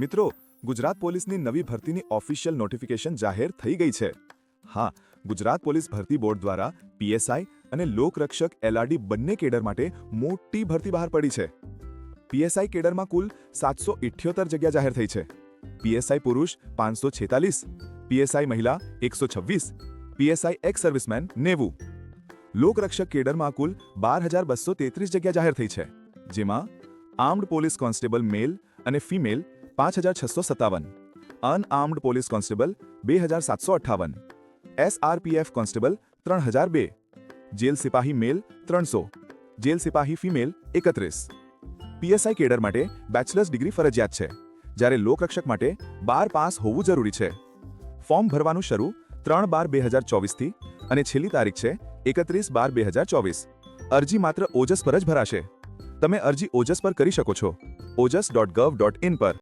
મિત્રો, ગુજરાત પોલીસની નવી ભરતીની ઓફિશિયલ નોટિફિકેશન જાહેર થઈ ગઈ છે. હા, ગુજરાત પોલીસ ભરતી બોર્ડ દ્વારા પીએસઆઈ અને લોકરક્ષક એલઆરડી બંને કેડર માટે મોટી ભરતી બહાર પડી છે. પીએસઆઈ કેડરમાં કુલ સાતસો ઇઠ્યોતેર જગ્યા જાહેર થઈ છે. પીએસઆઈ પુરુષ પાંચસો છેતાલીસ, પીએસઆઈ મહિલા એકસો છવ્વીસ, પીએસઆઈ એક્સ સર્વિસમેન નેવું. લોકરક્ષક કેડરમાં કુલ બાર હજાર બસો તેત્રીસ જગ્યા જાહેર થઈ છે, જેમાં આર્મ્ડ પોલીસ કોન્સ્ટેબલ મેલ અને ફિમેલ પાંચ હજાર છસો સત્તાવન. અનઆર્મ્ડ પોલીસ કોન્સ્ટેબલ, બે હજાર સાતસો અઠ્ઠાવન. એસઆરપીએફ કોન્સ્ટેબલ, ત્રણ હજાર બે. જેલ સિપાહી મેલ, ત્રણસો. જેલ સિપાહી ફિમેલ, એકત્રીસ. પીએસઆઈ કેડર માટે બેચલર્સ ડિગ્રી ફરજિયાત છે. જ્યારે લોકરક્ષક માટે બાર પાસ હોવું જરૂરી છે. ફોર્મ ભરવાનું શરૂ ત્રણ બાર બે હજાર ચોવીસથી અને છેલ્લી તારીખ છે એકત્રીસ બાર બે હજાર ચોવીસ. અરજી માત્ર ઓજસ પર જ ભરાશે. તમે અરજી ઓજસ પર કરી શકો છો. Ojas dot gov dot in પર.